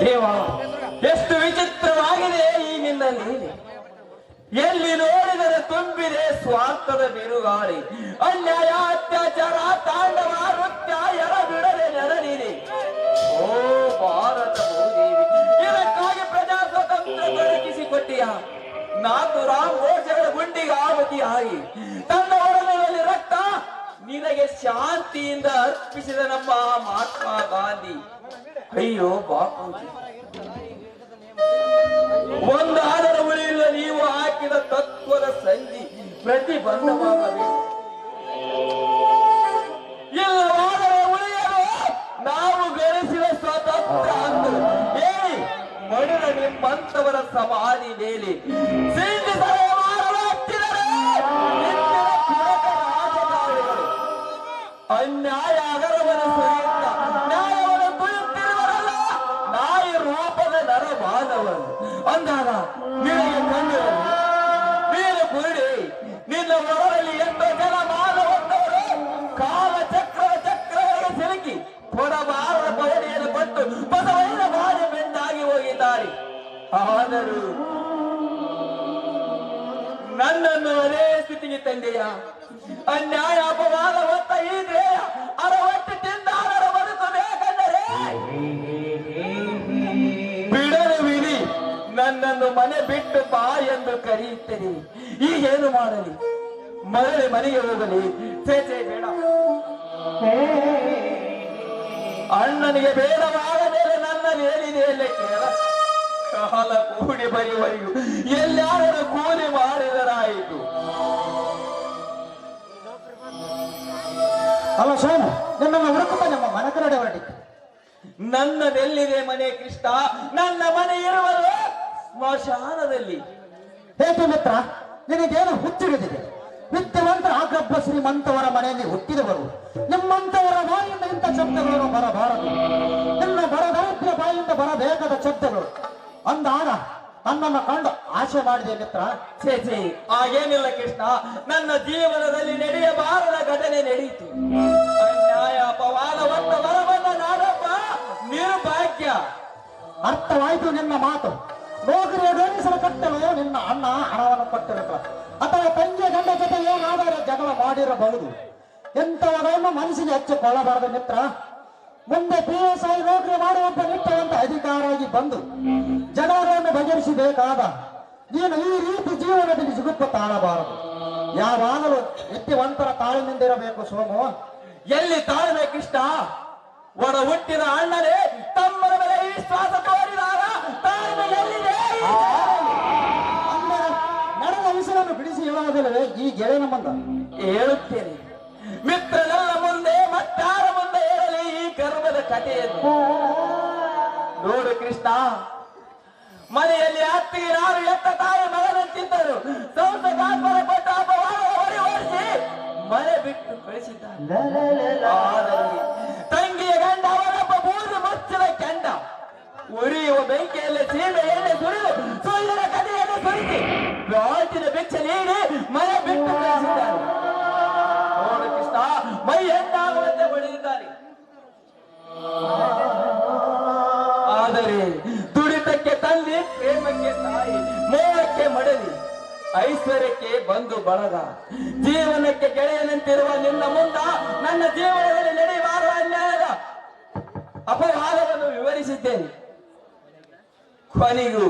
ದೇವ, ಎಷ್ಟು ವಿಚಿತ್ರವಾಗಿದೆ ಈ ನಿನ್ನ ಲೀಲೆ ಎಲ್ಲಿ ನೋಡಿದರೆ ತುಂಬಿದೆ ಸ್ವಾರ್ಥದ ಬಿರುಗಾಳಿ. ಅನ್ಯಾಯ, ಅತ್ಯಾಚಾರ, ತಾಂಡವ ನೃತ್ಯ ಎರ ಬಿಡದೆ ನೆರಳಿದೆ ಓ ಭಾರತ ಭೂದೇವಿ ಇದಕ್ಕಾಗಿ ಪ್ರಜಾ ಸ್ವತಂತ್ರ ದೊರಕಿಸಿಕೊಟ್ಟಿಯ ನಾಲ್ಕು ರಾಮ್ ಘೋಷಗಳ ಗುಂಡಿಗೆ ಆವತಿಯಾಗಿ ತನ್ನ ಒಡಲಿನಲ್ಲಿ ರಕ್ತ ನಿನಗೆ ಶಾಂತಿಯಿಂದ ಅರ್ಪಿಸಿದ ನಮ್ಮ ಮಹಾತ್ಮ ಗಾಂಧಿ. ಅಯ್ಯೋ ಬಾಪೂಜಿ. ಒಂದಾದರ ಉಳಿಯುವ ನೀವು ಹಾಕಿದ ತತ್ವದ ಸಂಧಿ ಪ್ರತಿಬಂಧವಾಗಬೇಕು. ಅನ್ಯಾಯ ನ್ಯಾಯವನ್ನು ತುಳಿಯುತ್ತಿರುವರಲ್ಲ ನಾಯಿ ರೂಪದ ನರ ಮಾನವರು ಅಂದಾಗ ಜನ ಕಾಲ ಚಕ್ರ ಸಿಲುಕಿ ಕೊಡಬಾರದ ಪಯಣಿಯನ್ನು ಕೊಟ್ಟು ಬಸವಣ್ಣ ಬಾರಿ ಬೆಂದಾಗಿ ಹೋಗಿದ್ದಾರೆ ಆದರೂ ನನ್ನನ್ನು ಅದೇ ಸ್ಥಿತಿಗೆ ತಂದೆಯ? ಅನ್ಯಾಯ, ಅಪವಾದ ಹೊತ್ತ ಈ ದೇಹ ಅರವತ್ತು ತಿಂದಾರರ ಬದುಕು ಬೇಕೆಂದರೆ ಬಿಡಲು ವಿಧಿ, ನನ್ನನ್ನು ಮನೆ ಬಿಟ್ಟು ಬಾ ಎಂದು ಕರೆಯುತ್ತೇನೆ. ಈಗ ಏನು ಮಾಡಲಿ? ಮರಳಿ ಮನೆಗೆ ಹೋಗಲಿ. ಚೇಚೆ ಬೇಡ. ಅಣ್ಣನಿಗೆ ಬೇಡವಾದ ಮೇಲೆ ನನ್ನಲ್ಲಿ ಏನಿದೆ ಕೇಳ. ಕಾಲ ಕೂಡಿ ಬರೆಯುವರೆಗೂ ಎಲ್ಲಾರ ಕೂಲಿ ಮಾಡಿದರಾಯಿತು. ಅಲ್ಲ ಸ್ವಾಮಿ ನನ್ನ ಹುಡುಕುತ್ತ ನಮ್ಮ ಮನೆ ಕರಡೆ ಹೊರಟಿತ್ತು ನನ್ನದೆಲ್ಲಿದೆ ಮನೆ ಕೃಷ್ಣ? ನನ್ನ ಮನೆ ಇರುವುದು ಸ್ಮಶಾನದಲ್ಲಿ. ಹೇಗೆ ಮಿತ್ರ ನಿನಗೇನು ಹುಚ್ಚಿಡಿದಿದೆ ವಿದ್ಯವಂತರ ಆಗಬ್ಬ ಶ್ರೀಮಂತವರ ಮನೆಯಲ್ಲಿ ಹುಟ್ಟಿದವರು ನಿಮ್ಮಂತವರ ಬಾಯಿಂದ ಇಂಥ ಶಬ್ದಗಳನ್ನು ಬರಬಾರದು. ನಿನ್ನ ಬರದೌತ್ಯ ಬಾಯಿಂದ ಬರಬೇಕಾದ ಶಬ್ದಗಳು ಅಂದಾಗ ನನ್ನನ್ನು ಕಂಡು ಆಶೆ ಮಾಡಿದೆ ಮಿತ್ರ. ಸೇ ಛೇ. ಹಾಗೇನಿಲ್ಲ ಕೃಷ್ಣ. ನನ್ನ ಜೀವನದಲ್ಲಿ ನಡೆಯಬಾರದ ಘಟನೆ ನಡೆಯಿತು ಅನ್ಯಾಯ ಅಪವಾದವನ್ನ ಬರವನ್ನ ನಾಡಪ್ಪ ನಿರ್ಭಾಗ್ಯ. ಅರ್ಥವಾಯಿತು ನಿನ್ನ ಮಾತು. ನೌಕರಿಯ ಗಣಿಸಲು ಕಟ್ಟಲು ನಿನ್ನ ಅಣ್ಣ ಹಣವನ್ನು ಕೊಟ್ಟಿರುತ್ತ ಅಥವಾ ತಂಗಿಯ ಗಂಡ ಜೊತೆ ಏನಾದರೂ ಜಗಳ ಮಾಡಿರಬಹುದು. ಎಂಥವರನ್ನು ಮನಸ್ಸಿಗೆ ಹಚ್ಚಿಕೊಳ್ಳಬಾರದು ಮಿತ್ರ. ಮುಂದೆ ಪಿ ಎಸ್ ಐ ನೌಕರಿ ಮಾಡುವಂತ ನಿಟ್ಟವಂತ ಅಧಿಕಾರಾಗಿ ಬಂದು ಜನರನ್ನು ಬಗೆಹರಿಸಬೇಕಾದ ನೀನು ಈ ರೀತಿ ಜೀವನದಲ್ಲಿ ಸಿಗುತ್ತ ತಾಳಬಾರದು. ಯಾವಾಗಲೂ ವಿದ್ಯವಂತರ ಇರಬೇಕು ಸೋಮು. ಎಲ್ಲಿ ತಾಳ್ಮೆ ಕೃಷ್ಣ ಒಡ ಹುಟ್ಟಿದ ಅಣ್ಣನೇ ತಮ್ಮನ ಮೇಲೆ ವಿಶ್ವಾಸ ತೋರಿದಾಗ ತಾಳ್ಮೆ ಎಲ್ಲಿದೆ? ನಡೆದ ವಿಷಯವನ್ನು ಬಿಡಿಸಿ ಹೇಳುವುದಿಲ್ಲವೇ ಈ ಗೆಳೆಯನ ಬಂದ ಹೇಳುತ್ತೇನೆ. ನೋಡು ಕೃಷ್ಣ. ಮನೆಯಲ್ಲಿ ಅತ್ತಿಗೆ ನಾನು ಎತ್ತ ತಾಯಿ ಮಗನಂತಿದ್ದರು. ಕೊಟ್ಟ ಅಪವಾದ ಹೊರವರಿಸಿ ಮನೆ ಬಿಟ್ಟು ಕಳಿಸಿದ್ದಾರೆ. ತಂದೆ ಪ್ರೇಮಕ್ಕೆ ತಾಯಿ, ಮೋಹಕ್ಕೆ ಮಡಲಿ ಐಶ್ವರ್ಯಕ್ಕೆ ಬಂದು ಬಳಗ. ಜೀವನಕ್ಕೆ ಗೆಳೆಯನಂತಿರುವ ನಿನ್ನ ಮುಂದ ನನ್ನ ಜೀವನದಲ್ಲಿ ನಡೆಯುವ ಅನ್ಯಾಯದ ಅಪವಾದವನ್ನು ವಿವರಿಸಿದ್ದೇನೆ. ಕೊನೆಗೂ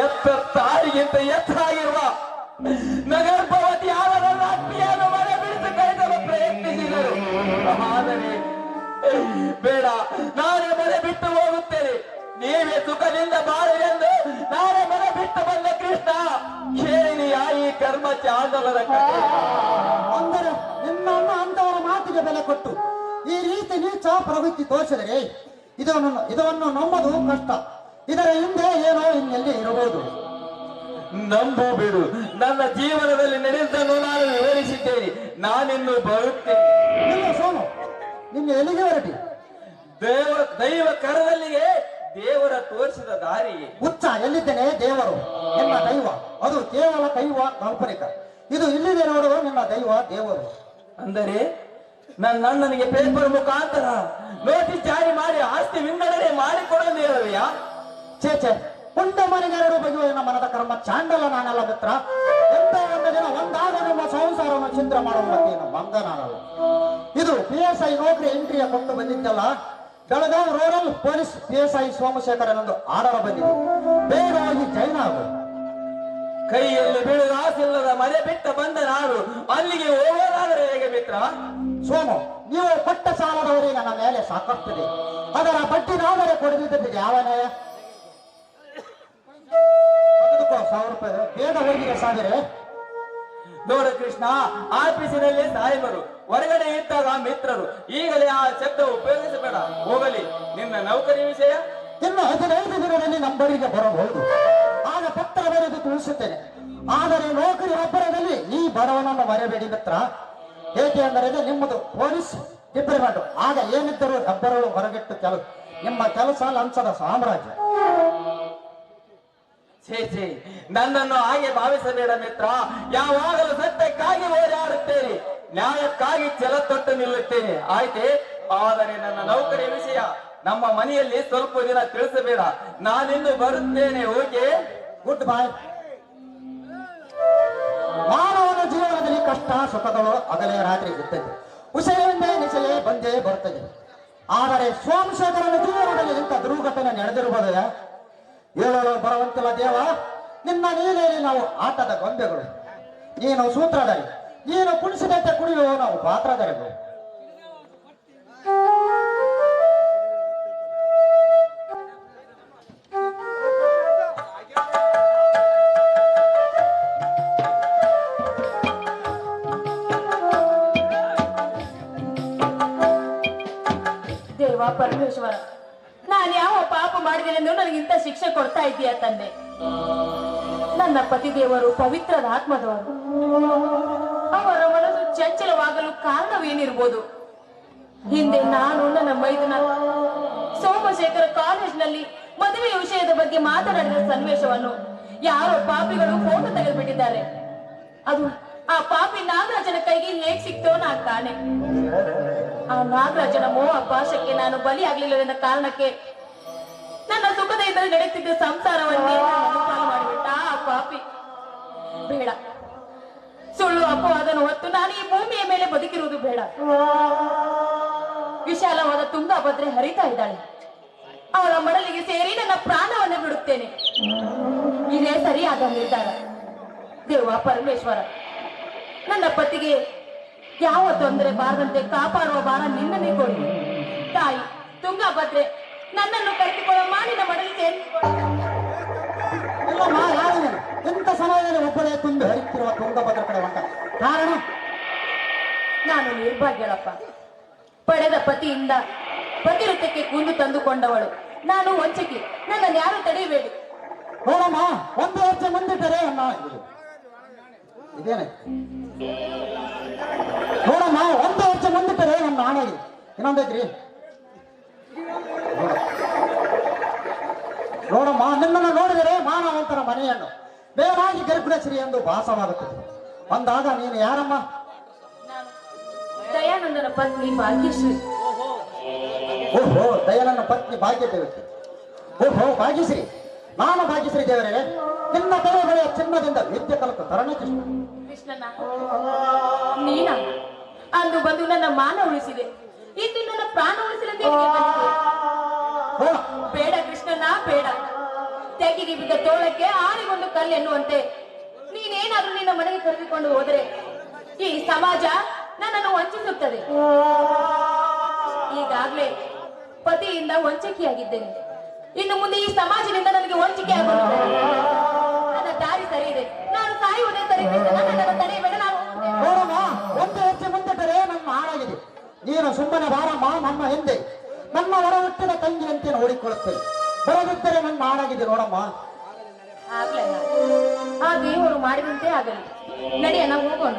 ಎತ್ತ ತಾಯಿಗಿಂತ ಎತ್ತರಾಗಿರುವ ನಗರ್ಭವತಿ ಸುಖದಿಂದ ಬಾಳು ಎಂದು ನಾನೇ ಮನೆ ಬಿಟ್ಟು ಬಂದ ಕೃಷ್ಣ. ಕೇಳಿದೆಯಾ ಆಯಿ ಕರ್ಮ ಕಥೆ. ಅಂದರೆ ನಿನ್ನನ್ನು ಅಂತವರ ಮಾತಿಗೆ ಬೆಲೆ ಕೊಟ್ಟು ಈ ರೀತಿ ನೀಚ ಪ್ರವೃತ್ತಿ ತೋರಿಸಿದರೆ ಇದನ್ನು ಇದನ್ನು ನಂಬುದು ಕಷ್ಟ. ಇದರ ಹಿಂದೆ ಏನೋ ಇನ್ನೆಲ್ಲಿ ಇರಬಹುದು. ನಂಬು ಬಿಡು. ನನ್ನ ಜೀವನದಲ್ಲಿ ನಡೆದನ್ನು ನಾನು ವಿವರಿಸಿದ್ದೇನೆ. ನಾನಿನ್ನು ಬರುತ್ತೇನೆ. ಸೋನು ನಿನ್ನ ಎಲ್ಲಿಗೆ ಹೊರಟಿ? ದೇವ ದೈವ ಕರದಲ್ಲಿಗೆ ದೇವರ ತೋರಿಸಿದ ದಾರಿ. ಹುಚ್ಚ ಎಲ್ಲಿದ್ದೇನೆ ದೇವರು? ನಿಮ್ಮ ದೈವ. ಅದು ಕೇವಲ ಕೈವ ಕಾಲ್ಪನಿಕ. ಇದು ಇಲ್ಲಿದೆ ನೋಡುವ ನಿಮ್ಮ ದೈವ ದೇವರು. ಅಂದರೆ ನನ್ನ ಅಣ್ಣನಿಗೆ ಪೇಪರ್ ಮುಖಾಂತರ ನೋಟಿಸ್ ಜಾರಿ ಮಾಡಿ ಆಸ್ತಿ ವಿಂಗಡಣೆ ಮಾಡಿಕೊಡಲು ಹೇಳುವೆಯಾ? ಛೇ ಛೇ. ಪುಂಡ ಮನೆಗಾರರು ಬಗೆಯುವ ನನ್ನ ಮನದ ಕರ್ಮ ಚಾಂಡಲ ನಾನಲ್ಲ ಮಿತ್ರ ಎಂತ ಒಂದು ದಿನ ಒಂದಾಗ ನಮ್ಮ ಸಂಸಾರವನ್ನು ಚಿಂತೆ ಮಾಡುವ ಬಗ್ಗೆ ನಮ್ಮ ನಾನಲ್ಲ ಇದು ಪಿ ಎಸ್ ಐ ನೌಕರಿ ಎಂಟ್ರಿಯ ಕೊಟ್ಟು ಬಂದಿದ್ದಲ್ಲ. Belagavi rural police P S I ಆಡರ order ಬಂದಿದೆ. ಬೇಗವಾಗಿ ಜೈನ ಆಗು. ಕೈಯಲ್ಲಿ ಬೀಳುವ ಆಸಿಲ್ಲದ ಮನೆ ಬಿಟ್ಟ ಬಂದ ನಾನು ಅಲ್ಲಿಗೆ ಹೋಗೋದಾದರೆ ಹೇಗೆ ಮಿತ್ರ? ಸೋಮು, ನೀವು ಕೊಟ್ಟ ಸಾಲದವರಿಗೆ ನನ್ನ ಮೇಲೆ ಸಾಕಷ್ಟಿದೆ. ಅದರ ಬಡ್ಡಿ ನಾವೇ ಕೊಡದಿದ್ದಕ್ಕೆ ಯಾವ ನ್ಯಾಯ? ಸಾವಿರ ರೂಪಾಯಿ. ಬೇಗ ಹೋಗಿಗೆ ಸಾವಿರ ನೋಡು ಕೃಷ್ಣ ಆಫೀಸಿನಲ್ಲಿ ಸಾಹೇಬರು ಹೊರಗಡೆ ಇದ್ದಾಗ ಮಿತ್ರರು, ಈಗಲೇ ಆ ಶಬ್ದ ಉಪಯೋಗಿಸಬೇಡ. ಹೋಗಲಿ, ನಿನ್ನ ನೌಕರಿ ವಿಷಯ. ಇನ್ನು ಹದಿನೈದು ದಿನದಲ್ಲಿ ನಂಬರಿಗೆ ಬರಬಹುದು. ಆಗ ಪತ್ರ ಬರೆದು ತಿಳಿಸುತ್ತೇನೆ. ಆದರೆ ನೌಕರಿ ಒಬ್ಬರದಲ್ಲಿ ಈ ಬರವನನ್ನು ಮರೆಬೇಡಿ ಮಿತ್ರ. ಏಕೆ ಅಂದರೆ ನಿಮ್ಮದು ಪೊಲೀಸ್ ಡಿಪಾರ್ಟ್ಮೆಂಟ್. ಆಗ ಏನಿದ್ದರೂ ಹೆಬ್ಬರಳು ಹೊರಗಿಟ್ಟು ಕೆಲಸ ನಿಮ್ಮ ಕೆಲಸ ಲಂಚದ ಸಾಮ್ರಾಜ್ಯ. ಛೇ ನನ್ನನ್ನು ಹಾಗೆ ಭಾವಿಸಬೇಡ ಮಿತ್ರ. ಯಾವಾಗಲೂ ಸತ್ಯಕ್ಕಾಗಿ ಓಡಾಡುತ್ತೇನೆ ನ್ಯಾಯಕ್ಕಾಗಿ ಛಲ ತೊಟ್ಟು ನಿಲ್ಲುತ್ತೇನೆ. ಆಯ್ತೆ? ಆದರೆ ನನ್ನ ನೌಕರಿ ವಿಷಯ ನಮ್ಮ ಮನೆಯಲ್ಲಿ ಸ್ವಲ್ಪ ದಿನ ತಿಳಿಸಬೇಡ. ನಾನಿಂದು ಬರುತ್ತೇನೆ, ಓಕೆ? ಗುಡ್ ಬಾಯ್ ಮಾನವನ ಜೀವನದಲ್ಲಿ ಕಷ್ಟ, ಸುಖಗಳು ಅಗಲೇ ರಾತ್ರಿ ಇರ್ತದೆ. ಉಸಿರಿನಿಂದ ನಿಸಲೇ ಬಂದೇ ಬರ್ತದೆ. ಆದರೆ ಸೋಮಶೇಖರನ ಜೀವನದಲ್ಲಿ ಇಂಥ ದುರ್ಘಟನೆ ನಡೆದಿರಬಹುದ ಹೇಳಲು ಬರುವಂತಲ್ಲ ದೇವ, ನಿನ್ನ ನೀನೇಲಿ ನಾವು ಆಟದ ಗೊಂಬೆಗಳು. ನೀನು ಸೂತ್ರಧಾರಿ ನೀನು ಕುಣಿಸಿದಂತೆ ಕುಣಿಯುವ ನಾವು ಪಾತ್ರಧಾರಿಗಳು ಪರಮೇಶ್ವರ ಯಾವ ಅಂದ್ರೆ ನನಗೆ ನನಗಿಂತ ಶಿಕ್ಷೆ ಕೊಡ್ತಾ ಇದೀಯ ತಂದೆ? ನನ್ನ ಪತಿ ದೇವರು ಪವಿತ್ರದ ಆತ್ಮದವರು ಅವರ ಮನಸ್ಸು ಚಂಚಲವಾಗಲು ಕಾರಣವೇನಿರ್ಬೋದು? ಹಿಂದೆ ನಾನು ನನ್ನ ಮೈದನ ಸೋಮಶೇಖರ ಕಾಲೇಜ್ನಲ್ಲಿ ಮದುವೆ ವಿಷಯದ ಬಗ್ಗೆ ಮಾತನಾಡಿದ ಸನ್ನಿವೇಶವನ್ನು ಯಾರೋ ಪಾಪಿಗಳು ಫೋಟೋ ತೆಗೆದುಬಿಟ್ಟಿದ್ದಾರೆ. ಅದು ಆ ಪಾಪಿ ನಾಗರಾಜನ ಕೈಗೆ ಹೇಗ್ ಸಿಕ್ತೋ ನಾ ಕಾಣೆ ಆ ನಾಗರಾಜನ ಮೋಹ ಪಾಶಕ್ಕೆ ನಾನು ಬಲಿಯಾಗ್ಲಿಲ್ಲವೆಂದ ಕಾರಣಕ್ಕೆ ಇದ್ದಲ್ಲಿ ನಡೆಯುತ್ತಿದ್ದ ಸಂಸಾರವನ್ನೇ ಮಾಡಿಬಿಟ್ಟ. ಆ ಪಾಪಿ. ಬೇಡ. ಸುಳ್ಳು ಅಪವಾದನ ಹೊತ್ತು ನಾನು ಈ ಭೂಮಿಯ ಮೇಲೆ ಬದುಕಿರುವುದು ಬೇಡ. ವಿಶಾಲವಾದ ತುಂಗಾಭದ್ರೆ ಹರಿತಾ ಇದ್ದಾಳೆ. ಅವಳ ಮಡಲಿಗೆ ಸೇರಿ ನನ್ನ ಪ್ರಾಣವನ್ನು ಬಿಡುತ್ತೇನೆ. ಇದೇ ಸರಿಯಾದ ನಿರ್ಧಾರ. ದೇವ ಪರಮೇಶ್ವರ ನನ್ನ ಪತಿಗೆ ಯಾವ ತೊಂದರೆ ಬಾರದಂತೆ ಕಾಪಾಡುವ ಭಾರ ನಿನ್ನನ್ನೇ ಕೊಡಿ. ತಾಯಿ ತುಂಗಾಭದ್ರೆ ನನ್ನನ್ನು ಕರೆದುಕೊಳ್ಳಮ್ಮ ನಿನ್ನ ಮಡಲಿಗೆ ಸೇರಿಸಿಕೊಳ್ಳ ಇಲ್ಲಮ್ಮ ಯಾರು? ಇಂಥ ಸಮಯದಲ್ಲಿ ಒಬ್ಬಳೇ ತುಂಬಿ ಹರಿತಿರುವ ತುಂಗಭದ್ರ ಕಡೆ ಹೊಂಟ ಕಾರಣ? ನಾನು ನಿರ್ಭಾಗ್ಯಳಪ್ಪ. ಪಡೆದ ಪತಿಯಿಂದ ಪತಿವೃತ್ಯಕ್ಕೆ ಕುಂದು ತಂದುಕೊಂಡವಳು. ನಾನು ವಂಚಕಿ. ನನ್ನನ್ನು ಯಾರು ತಡೆಯಬೇಡಿ. ನೋಡಮ್ಮ ಒಂದು ವರ್ಷ ಮುಂದಿಟ್ಟರೆ ಅನ್ನ ಇದು ಇದೇನೆ. ನೋಡಮ್ಮ ಒಂದು ವರ್ಷ ಮುಂದಿಟ್ಟರೆ ನಮ್ಮ ಆಣೆಗೆ ಇನ್ನೊಂದೈತ್ರಿ ನೋಡು. ನೋಡಮ್ಮ ನಿನ್ನನ್ನು ನೋಡಿದರೆ ಮಾನವಂತರ ಮನೆಯನ್ನು. ಬೇರಾಗಿ ಗರ್ಭಿಣಶ್ರೀ ಎಂದು ಭಾಸವಾಗುತ್ತದೆ. ಅಂದಾಗ ನೀನು ಯಾರಮ್ಮ? ದಯಾನಂದನ ಪತ್ನಿ ಭಾಗ್ಯಶ್ರೀ. ಓಹೋ. ದಯಾನಂದ ಪತ್ನಿ ಭಾಗ್ಯದೇವತೆ ಓಹೋ ಭಾಗ್ಯಶ್ರೀ. ನಾನು ಭಾಗ್ಯಶ್ರೀ ದೇವರೇ. ನಿನ್ನ ತಲೆ ಬಳಿಯ ಚಿನ್ನದಿಂದ ವಿದ್ಯೆ ಕಲಿತ ತರಣ ಕೃಷ್ಣ ಕೃಷ್ಣನ ನೀನ? ಅಂದು ಬಂದು ನನ್ನ ಮಾನ ಉಳಿಸಿದೆ. ಇಂದು ನನ್ನ ಪ್ರಾಣ. ನೋಡ ಬೇಡ ಕೃಷ್ಣನ ಬೇಡ. ತೆಗಿಗೆ ಬಿದ್ದ ತೋಳಕ್ಕೆ ಆರಿಗೊಂದು ಕಲ್ಲು ಎನ್ನುವಂತೆ. ನೀನೇನಾದ್ರೂ ನಿನ್ನ ಮನೆಗೆ ಕರೆದುಕೊಂಡು ಹೋದ್ರೆ ಈ ಸಮಾಜ ನನ್ನನ್ನು ವಂಚಿಸುತ್ತದೆ. ಈಗಾಗ್ಲೇ ಪತಿಯಿಂದ ವಂಚಿಕೆಯಾಗಿದ್ದೇನೆ. ಇನ್ನು ಮುಂದೆ ಈ ಸಮಾಜದಿಂದ ನನಗೆ ವಂಚಿಕೆ ಆಗುತ್ತೆ ನನ್ನ ದಾರಿ ಸರಿ ಇದೆ. ನಾನು ಸಾಯುವುದೇ ಸರಿ ಕೃಷ್ಣನ, ನನ್ನನ್ನು ತಡೆಯಬೇಡ ನಾನು ಹೋಗ್ತೇನೆ. ನೋಡಮ್ಮ ಒಂದು ಹೆಜ್ಜೆ ನಮ್ಮ ಹಾಳಾಗಿದೆ. ನೀನು ಸುಮ್ಮನೆ ಬಾರಮ್ಮ ನಮ್ಮ ಹಿಂದೆ. ನನ್ನ ಹೊರ ಹುಟ್ಟಿದ ತಂಗಿಯಂತೆ ನೋಡಿಕೊಳ್ಳುತ್ತೇನೆ ಬರದಿದ್ದರೆ ನನ್ನ ಹಾಳಾಗಿದೆ ನೋಡಮ್ಮ. ಆಗ್ಲೇ ಆ ದೇವರು ಮಾಡಿದಂತೆ ಆಗಲಿ. ನಾವು ಹೋಗೋಣ.